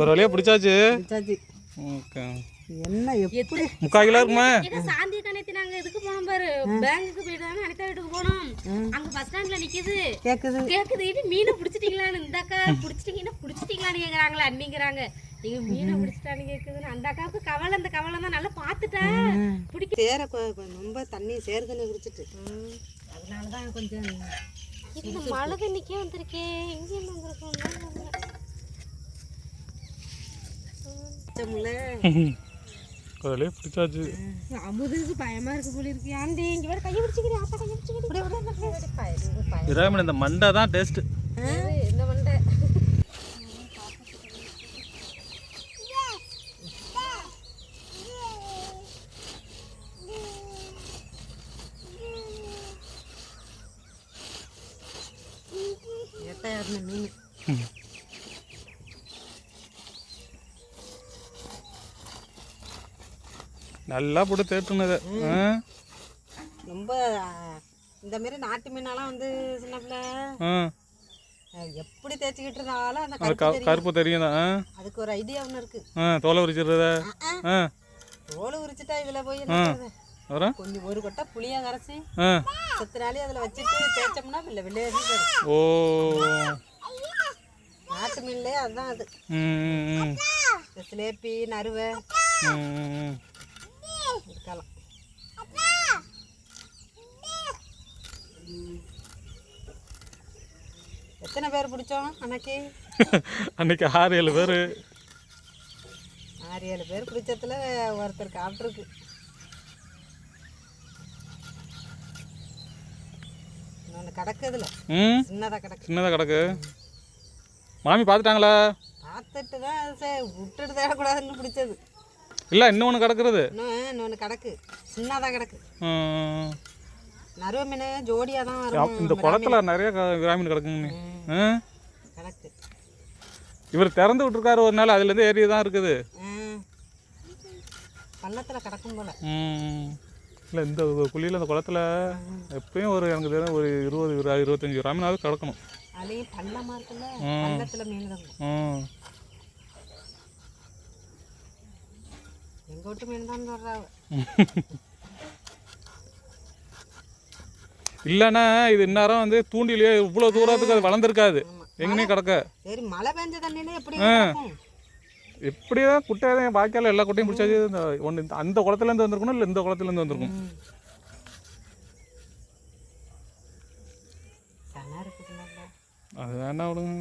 ஒரு வழியாக பிடிச்சாச்சு? பிடிச்சாச்சு. ஓகே. என்ன எப்படி? முக்கால் கிலோ இருக்குமா? சாந்தி கணத்தி நாங்க இதுக்கு போனோம் பாரு. பேங்குக்கு போயிட்டு அனிதா வீட்டுக்கு போனோம். அங்க பஸ் ஸ்டாண்ட்ல நிக்குது. கேட்குது கேக்குது இது மீனை பிடிச்சிட்டீங்களான்னு. இந்தாக்கா பிடிச்சிட்டீங்கன்னா பிடிச்சிட்டீங்களான்னு கேக்குறாங்களா அண்ணிங்கிறாங்க. நீங்க மீனை பிடிச்சிட்டான்னு கேக்குதுன்னு. அந்த அக்காவுக்கு கவலை அந்த கவலை தான் நல்லா பாத்துட்டேன் பிடிக்க சேர ரொம்ப தண்ணி சேர தண்ணி குடிச்சிட்டு. அதனால தான் கொஞ்சம் இந்த மழை தண்ணிக்கே வந்திருக்கேன் எங்க இருந்து வந்திருக்கோம்? வழியாக பிடிச்சாச்சு. அமுதுக்கு பயமா இருக்கு போல இருக்கு. ஆண்டி இங்க வேற கையை பிடிச்சிக்கிறேன் ஆத்தா கையை பிடிச்சிக்கிறேன் இந்த மண்டை தான் டேஸ்ட்டு என்ன பண்ண இருந்த மீன். நல்லா போட்டு தேட்டுனது. ரொம்ப இந்த மாதிரி நாட்டு மீனெல்லாம் வந்து சின்ன பிள்ளை ஆ. ஆ, எப்படி தேய்ச்சிக்கிட்டு இருந்தாலும் அந்த கருப்பு தெரியும். தான். அதுக்கு ஒரு ஐடியா ஒன்று இருக்கு. தோலை உரிச்சிடுறத. தோல் உரிச்சிட்டா இதுல போய்? அப்புறம் கொஞ்சம் ஒரு கொட்டை புளியா கரைச்சி நாளே அதுல வச்சுட்டு தேய்ச்சோம்னா இல்லை வரும் ஓ. நாட்டு மீன்லயே அதுதான் அது. சிலேப்பி நறுவை. இருக்கலாம். எத்தனை பேர் பிடிச்சோம் அன்னைக்கு? அன்னைக்கு ஆறு ஏழு பேர். ஆறு ஏழு பேர் பிடிச்சதுல ஒருத்தர் காப்பிட்டுருக்கு இன்னொன்று கிடக்குதுல. சின்னதாக கிடக்கு. சின்னதாக கிடக்கு. மாமி பார்த்துட்டாங்களா? பார்த்துட்டு தான் சரி விட்டுட்டு தேடக்கூடாதுன்னு பிடிச்சது. இல்லை இன்னொன்று கிடக்குறது? இன்னொன்று கிடக்கு. சின்னதாக கிடக்கு. நறுவ மீன் ஜோடியாக தான் வரும் இந்த குளத்துல நிறைய கிராமீன் கிடக்குங்க கிடக்கு இவர் திறந்து விட்டுருக்காரு ஒரு நாள் அதுலேருந்து ஏறி தான் இருக்குது. பள்ளத்தில் கிடக்கும் போல. ம். இல்லை இந்த குழியில் இந்த குளத்துல எப்பயும் ஒரு எனக்கு தெரியும் ஒரு இருபது இரு- இருபத்தஞ்சி கிராமீனாவது கிடக்கணும். இல்லைன்னா இது இந்நேரம் வந்து தூண்டிலேயே இவ்வளோ தூரத்துக்கு அது வளர்ந்துருக்காது. எங்கேயும் கிடக்க. சரி மழை பெஞ்ச தண்ணியில எப்படி கிடக்கும் எப்படியும் குட்டையாக வாய்க்கால எல்லா குட்டையும் பிடிச்சாச்சு இந்த ஒன்று அந்த குளத்துலேருந்து வந்திருக்கணும் இல்லை இந்த குளத்துலேருந்து வந்திருக்கும். ம். சனா இருக்குதுல்ல அது வேண்டாம் விடுங்க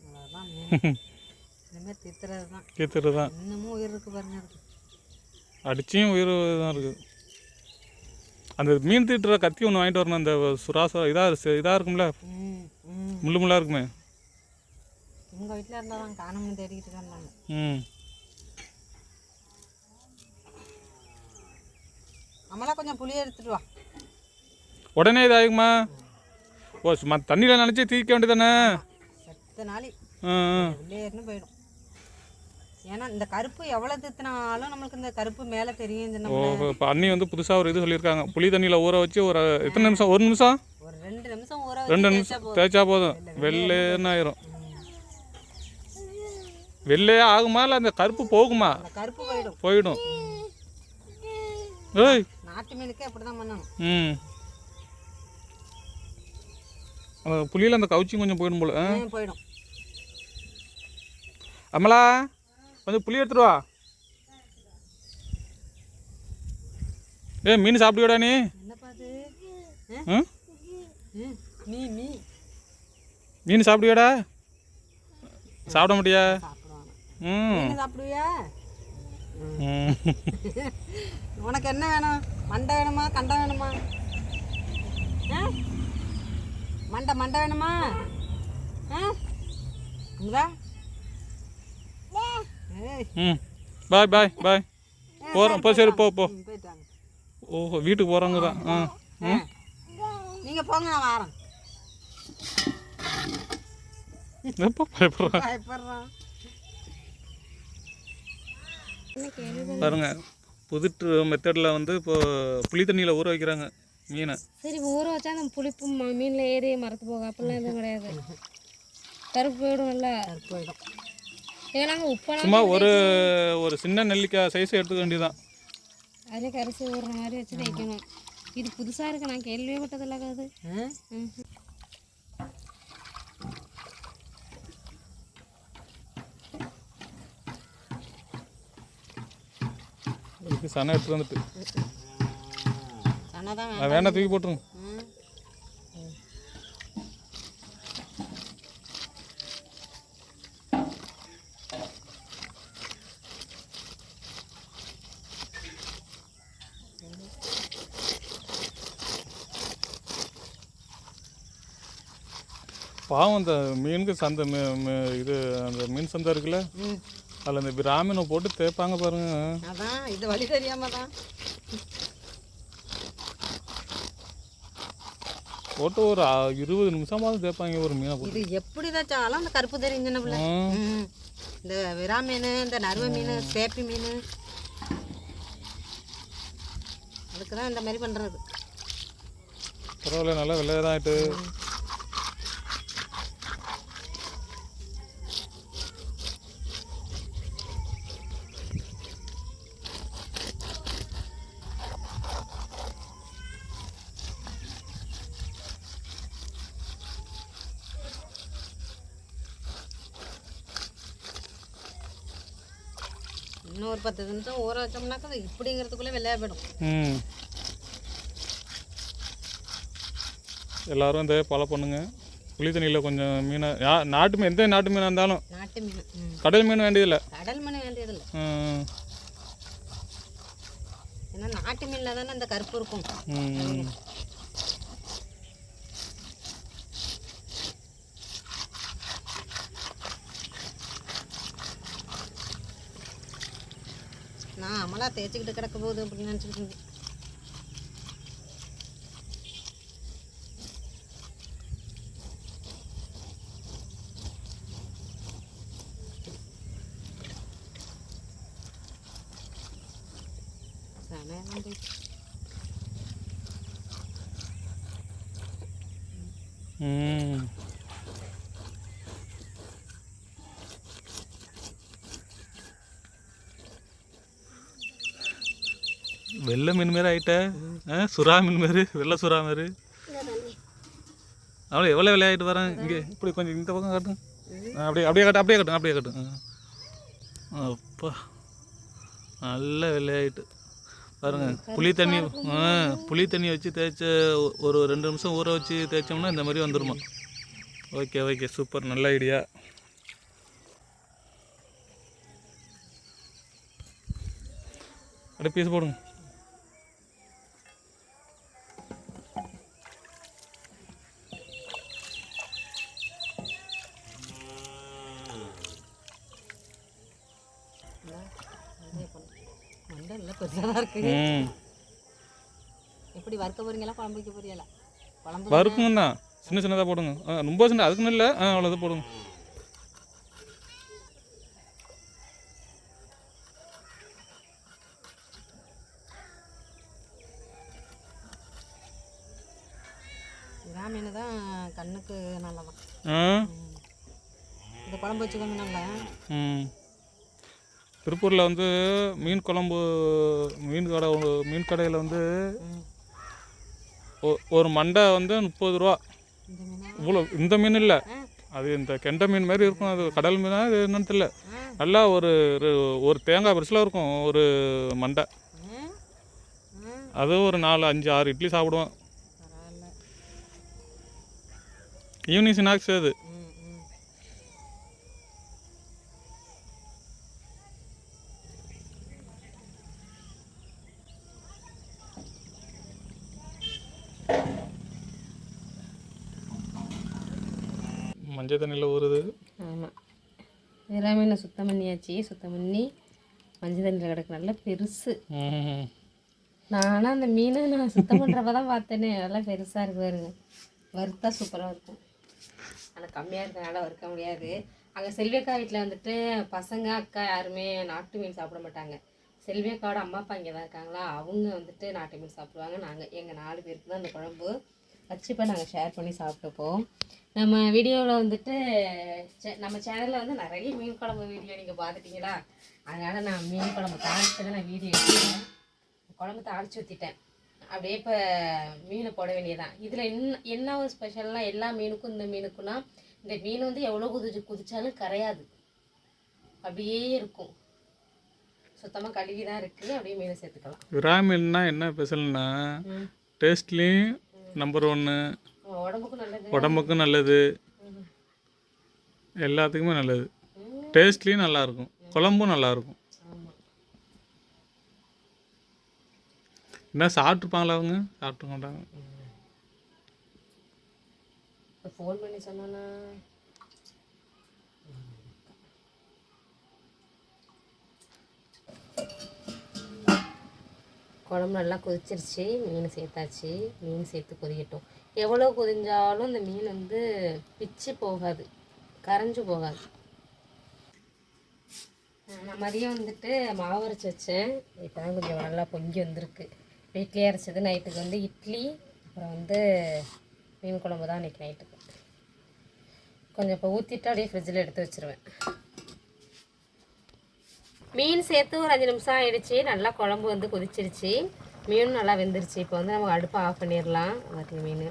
அவ்வளோதான் மீன் இனிமேல் தித்துறது தான் கேத்துட்டு தான் இன்னமும் உயிர் இருக்கு பாருங்க அதுக்கு அடிச்சியும் உயிர் தான் இருக்குது அந்த மீன் தீட்டுற கத்தி ஒன்று வாங்கிட்டு வரணும் அந்த சுராசம் இதாக இதாக இருக்கும்ல? முள்ளு முள்ளாக இருக்குமே? உங்கள் வீட்டில் இருந்தால் தான் காணோம்னு தேடிக்கிட்டு இருந்தாங்க ம். நம்மளா கொஞ்சம் புளியை எடுத்துட்டு வா. உடனே இதாகுமா ஓ சும்மா தண்ணியில் நினச்சி தீக்க வேண்டியதானே செத்த நாளி. வெள்ளையர்னு போயிடும். ஏன்னா இந்த கருப்பு எவ்வளோ தித்தினாலும் நம்மளுக்கு இந்த கருப்பு மேலே தெரியும். இந்த ஓ நம்ம இப்போ அண்ணி வந்து புதுசாக ஒரு இது சொல்லியிருக்காங்க. புளி தண்ணியில் ஊற வச்சு ஒரு எத்தனை நிமிஷம்? ஒரு நிமிஷம்? ஒரு ரெண்டு நிமிஷம் ஊற ரெண்டு நிமிஷம். தேய்ச்சா போதும். வெள்ளைன்னு ஆயிரும். வெள்ளையே ஆகுமா? இல்லை அந்த கருப்பு போகுமா? கருப்பு போயிடும். போயிடும். ஏய். நாட்டு மீனுக்கே அப்படி தான் பண்ணணும். ம். புளியில் அந்த கவுச்சி கொஞ்சம் போயிடும் போல. போயிடும். அமலா கொஞ்சம் புளி எடுத்துட்டு வா. ஏ மீன் சாப்பிடுவியாடா நீ? மீன் சாப்பிடுவியாடா? சாப்பிட முடியா ம். சாப்பிடுவியா? உனக்கு என்ன வேணும்? மண்டை வேணுமா? கண்டை வேணுமா? மண்டை மண்டை வேணுமா? ஆ? ம். பாய் பாய் பாய் போகிறோம் போ சரி போ போ. ஓஹோ வீட்டுக்கு போகிறாங்க தான். ஆ ம். நீங்க போங்க நான் வரேன். எப்போ பயப்படுறேன் பயப்படுறேன். பாருங்க புதுட்டு மெத்தடில் வந்து இப்போ புளி தண்ணியில் ஊற வைக்கிறாங்க மீனை. சரி ஊற வச்சா அந்த புளிப்பு ம- மீன்ல ஏறி மரத்து போக அப்படிலாம் எதுவும் கிடையாது. கருப்பு போயிடும்ல. கருப்பு போயிடும். ஏன்னாங்க உப்பெல்லாம் சும்மா ஒரு ஒரு சின்ன நெல்லிக்காய் சைஸ் எடுத்துக்க வேண்டியதான் அதிலே கரிசி ஊறுற மாதிரி வச்சு வைக்கணும். இது புதுசாக இருக்கு நான் கேள்வியே பட்டதில்ல அது இதுக்கு சனை எடுத்து வந்துட்டு. சனதான் அது வேணா தூக்கி போட்டுருங்க ம் பாவம் அந்த மீனுக்கு சந்தை இது அந்த மீன் சந்தை இருக்குல்ல? அதில் இந்த பிராமினை போட்டு தேய்ப்பாங்க பாருங்க. அதான் இது வழி தெரியாம தான். போட்டு ஒரு இருபது நிமிஷமாவது தேய்ப்பாங்க ஒரு மீனை போட்டு. இது எப்படி வச்சாலும் அந்த கருப்பு தெரியும். இந்த விரா மீன் இந்த நறுவ மீன் சேப்பி மீன். அதுக்கு தான் இந்த மாதிரி பண்ணுறது பரவாயில்ல நல்லா வெள்ளையாக இன்னும் ஒரு பத்து நிமிஷம் ஊற வச்சோம்னாக்கா இப்படிங்கிறதுக்குள்ளே வெள்ளையா போயிடும். ம். எல்லாரும் இந்த ஃபாலோ பண்ணுங்க. புளி தண்ணியில் கொஞ்சம் மீனை நாட்டு மீன் எந்த நாட்டு மீனாக இருந்தாலும்? நாட்டு மீன். கடல் மீன் வேண்டியதில்லை. கடல் மீன் வேண்டியதில்லை. ஏன்னா நாட்டு மீனில் தானே அந்த கருப்பு இருக்கும். ம் நான் அமலா தேய்ச்சிக்கிட்டு கிடக்க போகுது அப்படின்னு நினச்சிக்கிட்டு இருந்தேன் சமையலாம் போயிடுச்சு. ம் வெள்ளை மீன் மாரி ஆகிட்ட ஆ சுறா மீன் மாரி வெள்ளை சுறா மாரி அவ்வளோ எவ்வளோ விளையாடிட்டு வரேன் இங்கே? இப்படி கொஞ்சம் இந்த பக்கம் காட்டும் அப்படியே அப்படியே காட்டும் அப்படியே காட்டும் அப்படியே காட்டும் ஆ. அப்பா நல்ல விளையாடிட்டு பாருங்க புளி தண்ணி ஆ புளி தண்ணி வச்சு தேய்ச்ச ஒரு ரெண்டு நிமிஷம் ஊற வச்சு தேய்ச்சோம்னா இந்த மாதிரி வந்துருமா? ஓகே ஓகே சூப்பர் நல்ல ஐடியா. அப்படியே பீஸ் போடுங்க மண்டை இல்லை பெருசாக தான் இருக்கு. எப்படி வறுக்க போறீங்களா? குழம்பு வைக்க போறீங்களா? குழம்பு வறுக்குங்க தான். சின்ன சின்னதாக போடுங்க. ரொம்ப சின்ன அதுக்குன்னு இல்லை. ஆ அவ்வளோதான் போடுங்க. மீன் தான் கண்ணுக்கு நல்லதான். இந்த குழம்பு வச்சுக்கோங்க நல்லா. ம். திருப்பூரில் வந்து மீன் குழம்பு மீன் கடை மீன் கடையில் வந்து ஒரு மண்டை வந்து முப்பது ரூபா இவ்வளோ இந்த மீன் இல்லை. அது இந்த கெண்டை மீன் மாதிரி இருக்கும் அது கடல் மீனா இது என்னன்னு தெரியல. நல்லா ஒரு ஒரு- தேங்காய் பெருசில் இருக்கும் ஒரு மண்டை ஆ? ஆ, அது ஒரு நாலு அஞ்சு ஆறு இட்லி சாப்பிடுவோம் ஈவினிங் ஸ்நாக்ஸ் அது ம் ம் மஞ்சள் தண்ணியில் ஊறுது. ஆமாம் விரா மீனை சுத்தம் பண்ணியாச்சு. சுத்தம் பண்ணி மஞ்சள் தண்ணியில் கிடக்கு. நல்லா பெருசு. நானும் அந்த மீனை நான் சுத்தம் பண்ணுறப்ப தான் பார்த்தேனே. நல்லா பெருசாக இருக்கு பாருங்க. வறுத்தா சூப்பராக இருக்கும். ஆனால் கம்மியாக இருக்கனால வறுக்க முடியாது. அங்கே செல்வியக்கா வீட்டில் வந்துட்டு பசங்க அக்கா யாருமே நாட்டு மீன் சாப்பிட மாட்டாங்க. செல்வியக்காவோட அம்மா அப்பா இங்கே தான் இருக்காங்களா? அவங்க வந்துட்டு நாட்டு மீன் சாப்பிடுவாங்க. நாங்கள் எங்கள் நாலு பேருக்கு தான் அந்த குழம்பு. வச்சு இப்போ நாங்கள் ஷேர் பண்ணி சாப்பிட்டுப்போம். நம்ம வீடியோவில் வந்துட்டு சே- நம்ம சேனலில் வந்து நிறைய மீன் குழம்பு வீடியோ நீங்கள் பார்த்துட்டீங்களா? அதனால் நான் மீன் குழம்பு தாளிச்சதை நான் வீடியோ எடுத்துட்டேன். குழம்பு தாளிச்சு ஊற்றிட்டேன் அப்படியே இப்போ மீனை போட வேண்டியதான் இதில் என்ன என்ன ஒரு ஸ்பெஷல்னா எல்லா மீனுக்கும் இந்த மீனுக்கும்னா இந்த மீன் வந்து எவ்வளோ குதிச்சு குதிச்சாலும் கரையாது. அப்படியே இருக்கும். சுத்தமாக கழுவி தான் இருக்குது அப்படியே மீனை சேர்த்துக்கலாம். விராமின்னா என்ன ஸ்பெஷல்னா. டேஸ்ட்லேயும் நம்பர் ஒன்று உடம்புக்கும் நல்லது. எல்லாத்துக்குமே நல்லது. டேஸ்ட்லேயும் நல்லாயிருக்கும் குழம்பும் நல்லாயிருக்கும் என்ன சாப்பிட்ருப்பாங்களா அவங்க? சாப்பிட்டு மாட்டாங்க. ஃபோன் பண்ணி சொன்னானா? குழம்பு நல்லா கொதிச்சிருச்சு மீன் சேர்த்தாச்சு மீன் சேர்த்து கொதிக்கட்டும். எவ்வளோ கொதிஞ்சாலும் இந்த மீன் வந்து பிச்சு போகாது கரைஞ்சு போகாது. நான் மதியம் வந்துட்டு மாவு அரைச்சி வச்சேன். இப்போ தான் கொஞ்சம் நல்லா பொங்கி வந்திருக்கு. வீட்லேயே அரைச்சது. நைட்டுக்கு வந்து இட்லி அப்புறம் வந்து மீன் குழம்பு தான் இன்றைக்கி நைட்டுக்கு. கொஞ்சம் இப்போ ஊற்றிட்டு அப்படியே ஃப்ரிட்ஜில் எடுத்து வச்சிருவேன். மீன் சேர்த்து ஒரு அஞ்சு நிமிஷம் ஆகிடுச்சு நல்லா குழம்பு வந்து கொதிச்சிருச்சு. மீனும் நல்லா வெந்துருச்சு. இப்போ வந்து நம்ம அடுப்பை ஆஃப் பண்ணிடலாம். மற்ற மீன்.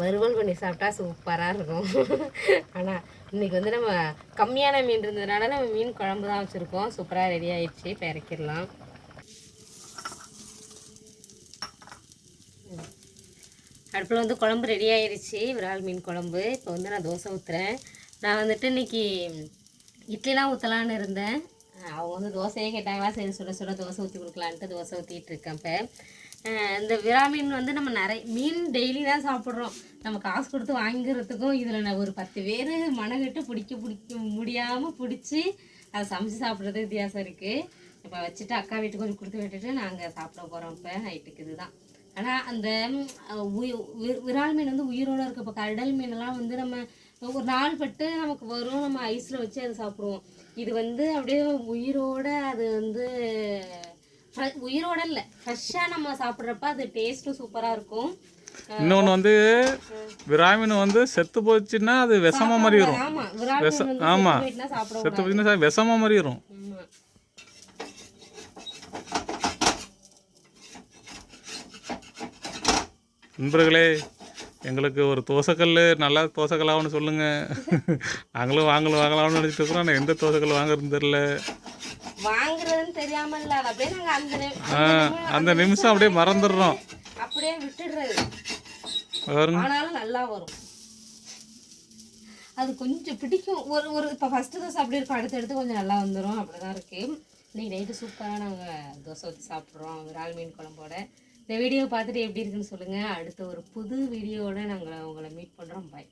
வறுவல் பண்ணி சாப்பிட்டா சூப்பராக இருக்கும். ஆனால் இன்னைக்கு வந்து நம்ம கம்மியான மீன் இருந்ததுனால நம்ம மீன் குழம்பு தான் வச்சுருக்கோம். சூப்பராக ரெடி ஆகிடுச்சு இப்போ இறக்கிடலாம். அடுப்பில் வந்து குழம்பு ரெடி ஆயிருச்சு. விரால் மீன் குழம்பு. இப்போ வந்து நான் தோசை ஊற்றுறேன் நான் வந்துட்டு இன்னைக்கு இட்லிலாம் ஊற்றலான்னு இருந்தேன். அவங்க வந்து தோசையே கேட்டாங்களா? சரி சுட சுட தோசை ஊற்றி கொடுக்கலான்ட்டு தோசை ஊற்றிட்டு இருக்கேன் இப்போ. இந்த விரா மீன் வந்து நம்ம நிறைய மீன் டெய்லி தான் சாப்பிட்றோம். நம்ம காசு கொடுத்து வாங்கிறதுக்கும் இதில் நான் ஒரு பத்து பேர் மனகிட்டு பிடிக்க பிடிக்க முடியாமல் பிடிச்சி அதை சமைச்சு சாப்பிட்றது வித்தியாசம் இருக்குது இப்போ வச்சுட்டு அக்கா வீட்டுக்கு கொஞ்சம் கொடுத்து விட்டுட்டு நாங்கள் சாப்பிட போகிறோம் இப்போ. நைட்டுக்கு இதுதான். ஆனால் அந்த விரால் மீன் வந்து உயிரோடு இருக்க. இப்போ கடல் மீனெல்லாம் வந்து நம்ம ஒரு நாள் பட்டு நமக்கு வரும். நம்ம ஐஸில் வச்சு அதை சாப்பிடுவோம். இது வந்து அப்படியே உயிரோட அது வந்து உயிரோட இல்லை ஃப்ரெஷ்ஷாக நம்ம சாப்பிட்றப்ப அது டேஸ்ட்டும் சூப்பராக இருக்கும். இன்னொன்று வந்து விராமின் வந்து செத்து போச்சுன்னா அது விஷமா மாதிரி வரும் ஆமாம் விரால் மீன் வந்து ஆமா. செத்து போச்சுன்னா விஷமா மாதிரி வரும் ஆமாம் நண்பர்களே எங்களுக்கு ஒரு தோசைக்கல் நல்லா தோசைக்கல்லாக ஒன்று சொல்லுங்கள் நாங்களும் வாங்கலாம் வாங்கலாம்னு நினச்சிட்டு இருக்கிறோம். ஆனால் எந்த தோசைக்கல் வாங்குறதுன்னு தெரில ஆ அந்த நிமிஷம் அப்படியே மறந்துடுறோம். அப்படியே விட்டுடுறது. ஆனாலும் நல்லா வரும். அது கொஞ்சம் பிடிக்கும். ஒரு ஒரு இப்போ ஃபஸ்ட்டு தோசை அப்படி இருக்கும். அடுத்தடுத்து கொஞ்சம் நல்லா வந்துடும் அப்படிதான் இருக்கு. இன்னைக்கு நைட்டு சூப்பராக நாங்கள் தோசை ஊற்றி சாப்பிட்றோம் விரால் மீன் குழம்போட. இந்த வீடியோ பார்த்துட்டு எப்படி இருக்குன்னு சொல்லுங்கள் அடுத்த ஒரு புது வீடியோவோட நாங்கள் உங்களை மீட் பண்ணுறோம் பாய்